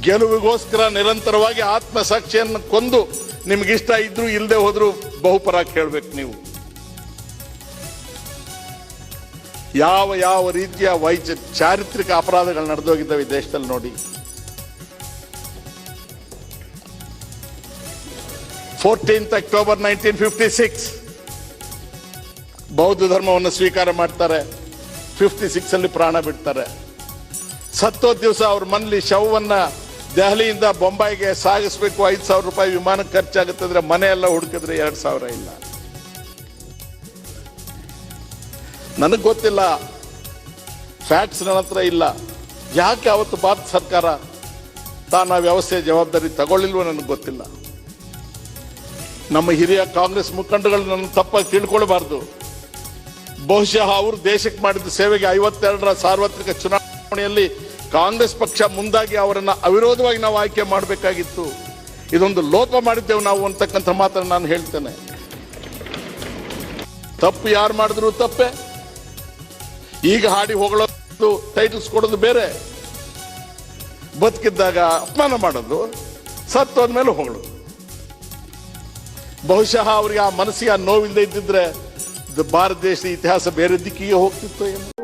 ಗೆಲುವಿಗೋಸ್ಕರ ನಿರಂತರವಾಗಿ ಆತ್ಮಸಾಕ್ಷಿಯನ್ನು ಕೊಂದು ನಿಮಗಿಷ್ಟ ಇದ್ರು ಇಲ್ಲದೆ ಹೋದ್ರು ಬಹುಪರ ಕೇಳ್ಬೇಕು ನೀವು. ಯಾವ ಯಾವ ರೀತಿಯ ವೈಚ, ಚಾರಿತ್ರಿಕ ಅಪರಾಧಗಳು ನಡೆದೋಗಿದ್ದಾವೆ ಈ ದೇಶದಲ್ಲಿ ನೋಡಿ. Fourteenth October nineteen fifty six. ಬೌದ್ಧ ಧರ್ಮವನ್ನು ಸ್ವೀಕಾರ ಮಾಡ್ತಾರೆ. ಫಿಫ್ಟಿ ಸಿಕ್ಸ್ ಅಲ್ಲಿ ಪ್ರಾಣ ಬಿಡ್ತಾರೆ. ಸತ್ತೋ ದಿವಸ ಅವ್ರ ಮನೇಲಿ ಶವವನ್ನ ದೆಹಲಿಯಿಂದ ಬೊಂಬಾಯಿಗೆ ಸಾಗಿಸ್ಬೇಕು ಐದು ಸಾವಿರ ರೂಪಾಯಿ ವಿಮಾನ ಖರ್ಚಾಗುತ್ತೆ ಅಂದರೆ ಮನೆಯೆಲ್ಲ ಹುಡುಕಿದ್ರೆ ಎರಡ್ ಸಾವಿರ ಇಲ್ಲ. ನನಗೆ ಗೊತ್ತಿಲ್ಲ. ಫ್ಯಾಕ್ಟ್ಸ್ ನನ್ನ ಹತ್ರ ಇಲ್ಲ. ಯಾಕೆ ಅವತ್ತು ಭಾರತ ಸರ್ಕಾರ ತಾನು ವ್ಯವಸ್ಥೆ ವ್ಯವಸ್ಥೆಯ ಜವಾಬ್ದಾರಿ ತಗೊಳ್ಳಿಲ್ವೋ ನನಗೆ ಗೊತ್ತಿಲ್ಲ. ನಮ್ಮ ಹಿರಿಯ ಕಾಂಗ್ರೆಸ್ ಮುಖಂಡಗಳು ನನ್ನ ತಪ್ಪಾಗಿ ತಿಳ್ಕೊಳ್ಬಾರ್ದು. ಬಹುಶಃ ಅವರು ದೇಶಕ್ಕೆ ಮಾಡಿದ ಸೇವೆಗೆ ಐವತ್ತೆರಡರ ಸಾರ್ವತ್ರಿಕ ಚುನಾವಣೆಯಲ್ಲಿ ಕಾಂಗ್ರೆಸ್ ಪಕ್ಷ ಮುಂದಾಗಿ ಅವರನ್ನ ಅವಿರೋಧವಾಗಿ ನಾವು ಆಯ್ಕೆ ಮಾಡಬೇಕಾಗಿತ್ತು. ಇದೊಂದು ಲೋಪ ಮಾಡಿದ್ದೇವೆ ನಾವು ಅಂತಕ್ಕಂಥ ಮಾತನ್ನು ನಾನು ಹೇಳ್ತೇನೆ. ತಪ್ಪು ಯಾರು ಮಾಡಿದ್ರು ತಪ್ಪೆ. ಈಗ ಹಾಡಿ ಹೊಗಳೋದು ಟೈಟಲ್ಸ್ ಕೊಡೋದು ಬೇರೆ. ಬದುಕಿದ್ದಾಗ ಅಪಮಾನ ಮಾಡೋದು ಸತ್ತೋದ್ಮೇಲೆ ಹೊಗಳೋದು ಬಹುಶಃ ಅವರಿಗೆ ಆ ಮನಸ್ಸಿಗೆ ಆ ನೋವಿಲ್ಲದೆ ಇದ್ದಿದ್ರೆ ಭಾರತ ದೇಶದ ಇತಿಹಾಸ ಬೇರೆ ದಿಕ್ಕಿಗೆ ಹೋಗ್ತಿತ್ತು ಏನು.